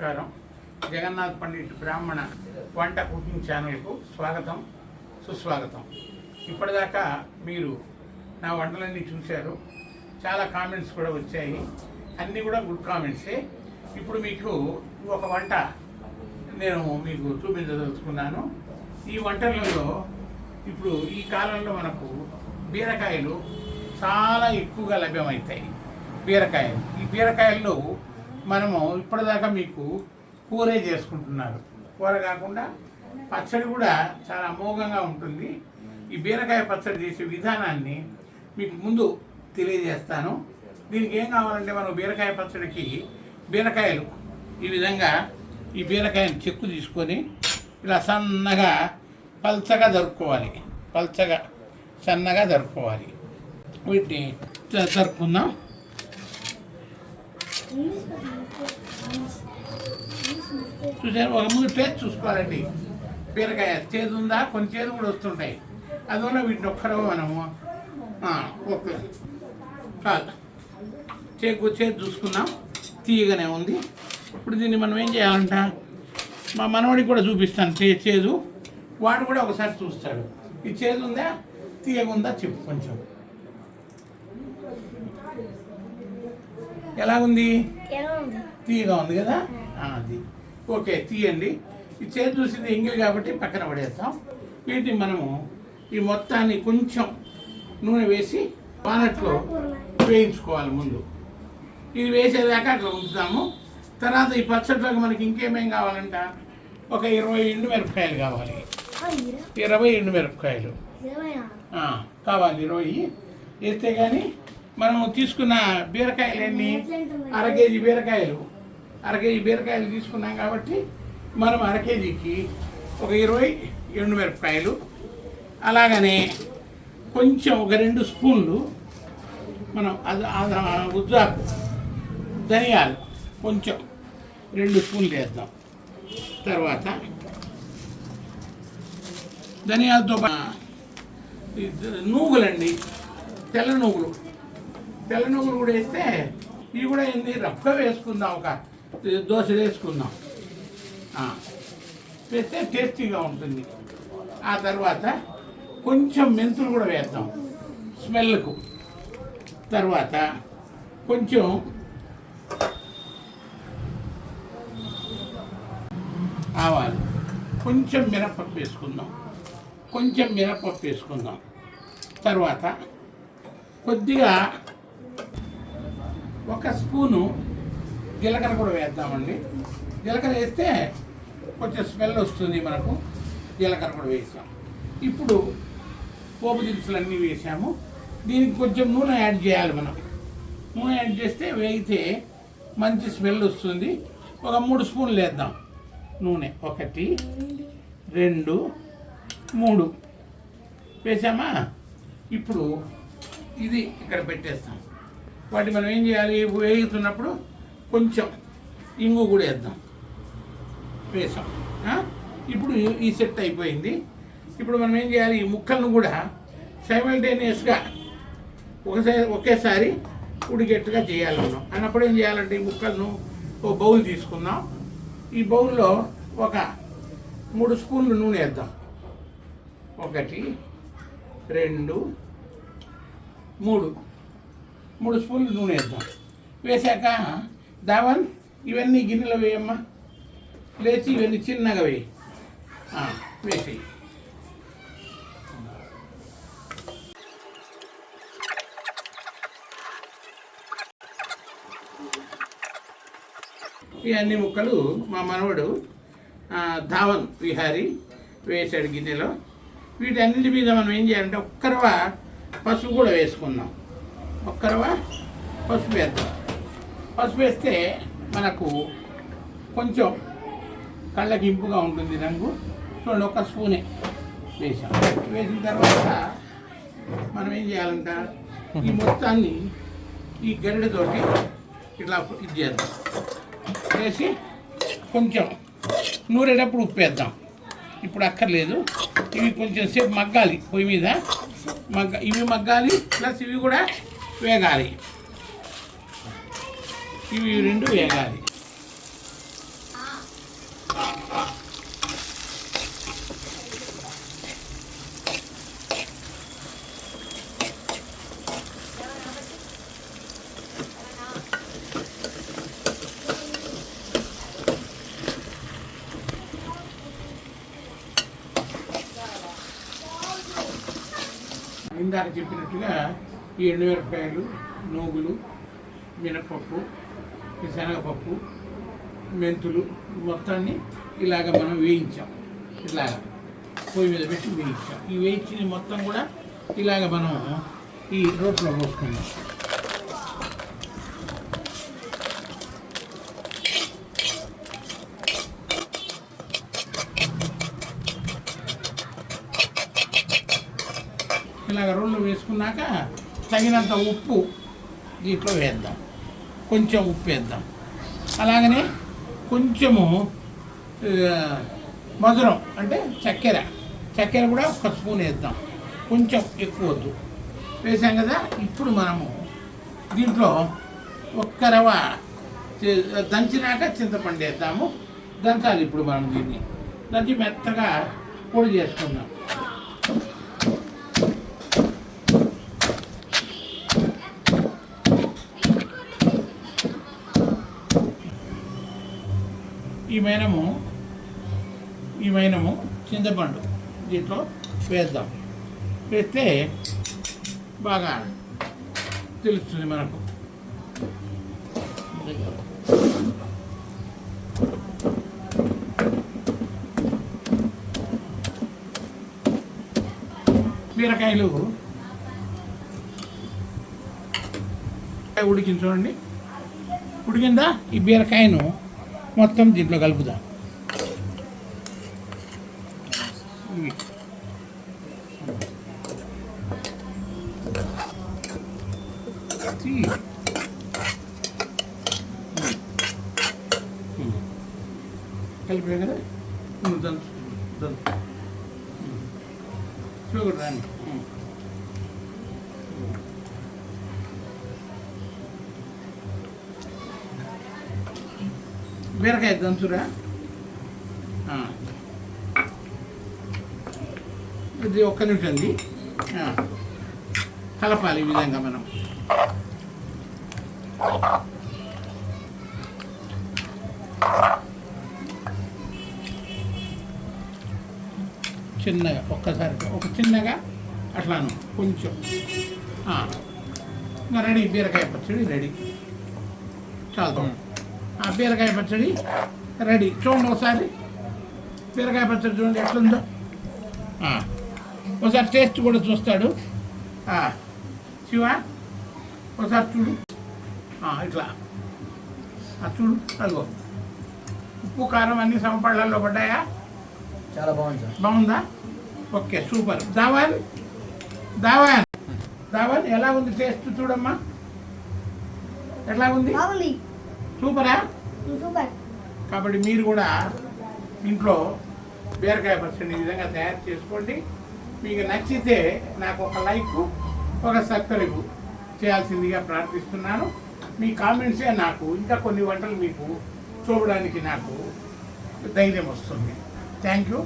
నమస్కారం. జగన్నాథ్ పండిట్ బ్రాహ్మణ వంట కుకింగ్ ఛానల్కు స్వాగతం సుస్వాగతం. ఇప్పటిదాకా మీరు నా వంటలన్నీ చూశారు. చాలా కామెంట్స్ కూడా వచ్చాయి. అన్నీ కూడా గుడ్ కామెంట్సే. ఇప్పుడు మీకు ఒక వంట నేను మీకు చూపించదలుచుకున్నాను. ఈ వంటలలో ఇప్పుడు ఈ కాలంలో మనకు బీరకాయలు చాలా ఎక్కువగా లభ్యమవుతాయి. బీరకాయలు. ఈ బీరకాయల్లో మనము ఇప్పటిదాకా మీకు కూరే చేసుకుంటున్నారు. కూర కాకుండా పచ్చడి కూడా చాలా అమోఘంగా ఉంటుంది. ఈ బీరకాయ పచ్చడి చేసే విధానాన్ని మీకు ముందు తెలియజేస్తాను. దీనికి ఏం కావాలంటే మనం బీరకాయ పచ్చడికి బీరకాయలు ఈ విధంగా ఈ బీరకాయని చెక్కు తీసుకొని ఇలా సన్నగా పల్చగా జరుపుకోవాలి. పల్చగా సన్నగా జరుపుకోవాలి. వీటిని జ- జరుపుకుందాం చూసారు ఒక ముందు టేస్ట్ చూసుకోవాలండి. బీరకాయ చేదు ఉందా? కొన్ని చేదు కూడా వస్తుంటాయి. అందువల్ల వీటిని ఒక్కరో మనము ఓకే. చాలు. చేకు చేదు చూసుకుందాం. తీయగానే ఉంది. ఇప్పుడు దీన్ని మనం ఏం చేయాలంట? మా మనవాడికి కూడా చూపిస్తాను చే చేదు. వాడు కూడా ఒకసారి చూస్తాడు. ఈ చేదు ఉందా? తీయగుందా చెప్పు కొంచెం. ఎలా ఉంది? తీయగా ఉంది కదా? అది. ఓకే తీయండి. ఈ చేతి చూసింది ఎంగిల్ కాబట్టి పక్కన పడేస్తాం వీటిని మనము ఈ మొత్తాన్ని కొంచెం నూనె వేసి వానట్లో వేయించుకోవాలి ముందు. ఇది వేసేదాకా అట్లా ఉంచుతాము తర్వాత ఈ పచ్చట్లోకి మనకి ఇంకేమేం కావాలంట? ఒక ఇరవై ఎండు మిరపకాయలు కావాలి. ఇరవై ఎండు మిరపకాయలు. కావాలి ఇరవై. వేస్తే కానీ మనము తీసుకున్న బీరకాయలు ఎన్ని అర కేజీ బీరకాయలు అర కేజీ బీరకాయలు తీసుకున్నాం కాబట్టి మనం అర కేజీకి ఒక ఇరవై ఎండుమిరపకాయలు అలాగనే కొంచెం ఒక రెండు స్పూన్లు మనం ఉజ్జాకు ధనియాలు కొంచెం రెండు స్పూన్లు వేద్దాం. తర్వాత ధనియాలతో నూగులండి తెల్ల నూగులు. తెల్ల కూడా వేస్తే ఇవి కూడా ఏంది రఫ్గా వేసుకుందాం ఒక దోశ వేసుకుందాం. వేస్తే టేస్టీగా ఉంటుంది. ఆ తర్వాత కొంచెం మెంతులు కూడా వేద్దాం స్మెల్కు. తర్వాత కొంచెం ఆవాలు కొంచెం మినపప్పు వేసుకుందాం కొంచెం మినపప్పు వేసుకుందాం. తర్వాత కొద్దిగా ఒక స్పూను జీలకర్ర కూడా వేద్దామండి. జీలకర్ర వేస్తే కొంచెం స్మెల్ వస్తుంది మనకు. జీలకర్ర కూడా వేసాం. ఇప్పుడు పోపు దినుసులు అన్నీ వేసాము. దీనికి కొంచెం నూనె యాడ్ చేయాలి మనం. నూనె యాడ్ చేస్తే వేయితే మంచి స్మెల్ వస్తుంది. ఒక మూడు స్పూన్లు వేద్దాం. నూనె ఒకటి రెండు మూడు. వేసామా? ఇప్పుడు ఇది ఇక్కడ పెట్టేస్తాం. వాటి మనం ఏం చేయాలి? వేగుతున్నప్పుడు కొంచెం ఇంగు కూడా వేద్దాం. వేసాం. ఇప్పుడు ఈ సెట్ అయిపోయింది. ఇప్పుడు మనం ఏం చేయాలి? ఈ ముక్కలను కూడా సైమల్టేనియస్గా ఒకసారి ఒకేసారి ఉడికెట్టుగా చేయాలి మనం అన్నప్పుడు ఏం చేయాలంటే ఈ ముక్కలను ఓ బౌల్ తీసుకుందాం. ఈ బౌల్లో ఒక మూడు స్పూన్లు నూనె వేద్దాం. ఒకటి రెండు మూడు. మూడు స్పూన్లు నూనె వేద్దాం. వేసాక దావన్ ఇవన్నీ గిన్నెలో వేయమ్మా. లేచి ఇవన్నీ చిన్నగా వేయి. వేసేయి. ఈ అన్ని ముక్కలు మా మనవడు ధావన్ విహారీ వేసాడు గిన్నెలో. వీటన్నిటి మీద మనం ఏం చేయాలంటే ఒక్కరవ పసుపు కూడా వేసుకున్నాం ఒక్కరవ? పసుపు వేద్దాం. పసుపు వేస్తే మనకు కొంచెం కళ్ళకి ఇంపుగా ఉంటుంది రంగు. చూడండి ఒక స్పూనే వేసాం వేసిన తర్వాత మనం ఏం చేయాలంట? ఈ మొత్తాన్ని ఈ గరిడతోటి ఇట్లా ఇది చేద్దాం. వేసి కొంచెం నూరేటప్పుడు ఉప్పు వేద్దాం. ఇప్పుడు అక్కర్లేదు. ఇవి కొంచెం సేపు మగ్గాలి పొయ్యి మీద. మగ్గ ఇవి మగ్గాలి ప్లస్ ఇవి కూడా వేగాలి. ఇవి రెండు వేగాలి. ఇందాక చెప్పినట్టుగా ఈ ఎండుమిరపకాయలు నూగులు మినపప్పు ఈ శనగపప్పు మెంతులు మొత్తాన్ని ఇలాగ మనం వేయించాం. ఇలాగ పొయ్యి మీద పెట్టి వేయించాం. ఈ వేయించిన మొత్తం కూడా ఇలాగ మనం ఈ రోట్లో పోసుకున్నాం. ఇలాగ రోళ్ళు వేసుకున్నాక తగినంత ఉప్పు దీంట్లో వేద్దాం. కొంచెం ఉప్పు వేద్దాం. అలాగనే కొంచెము మధురం అంటే చక్కెర. చక్కెర కూడా ఒక స్పూన్ వేద్దాం. కొంచెం ఎక్కువ వద్దు. వేసాం కదా ఇప్పుడు మనము దీంట్లో ఒక్క రవ దంచినాక చింతపండు వేద్దాము. దంచాలి ఇప్పుడు మనం దీన్ని. దంచి మెత్తగా పొడి చేసుకుందాం. ఈ మైనము ఈ మైనము చింతపండు దీంట్లో వేద్దాం. వేస్తే బాగా తెలుస్తుంది మనకు. బీరకాయలు. ఉడికించండి ఉడికిందా? ఈ బీరకాయను మొత్తం దీంట్లో కలుపుదాం ఇవి. తీ. కలిపే కదా దంచు దంచు షుగర్ బీరకాయ దంచురా. ఇది ఒక్క నిమిషం అండి. కలపాలి ఈ విధంగా మనం చిన్నగా ఒక్కసారి ఒక చిన్నగా అట్లాను కొంచెం రెడీ బీరకాయ పచ్చడి రెడీ చాలు బీరకాయ పచ్చడి రెడీ. చూడండి ఒకసారి. బీరకాయ పచ్చడి చూడండి ఎట్లుందో. ఆ. ఒకసారి టేస్ట్ కూడా చూస్తాడు. ఆ. శివ ఒకసారి చూడు. ఇట్లా. ఆ, చూడు అదిగో. ఉప్పు కారం అన్ని సమపళ్ళల్లో పడ్డాయా? చాలా బాగుంది సార్. బాగుందా? Okay super. దావన్ దావన్ దావన్ ఎలా ఉంది టేస్ట్ చూడమ్మా? ఎట్లా ఉంది? సూపర్? కాబట్టి మీరు కూడా ఇంట్లో బీరకాయ పచ్చడిని ఈ విధంగా తయారు చేసుకోండి. మీకు నచ్చితే నాకు ఒక లైక్ ఒక సబ్స్క్రైబ్ చేయాల్సిందిగా ప్రార్థిస్తున్నాను. మీ కామెంట్సే నాకు ఇంకా కొన్ని వంటలు మీకు చూడడానికి నాకు ధైర్యం వస్తుంది. Thank you.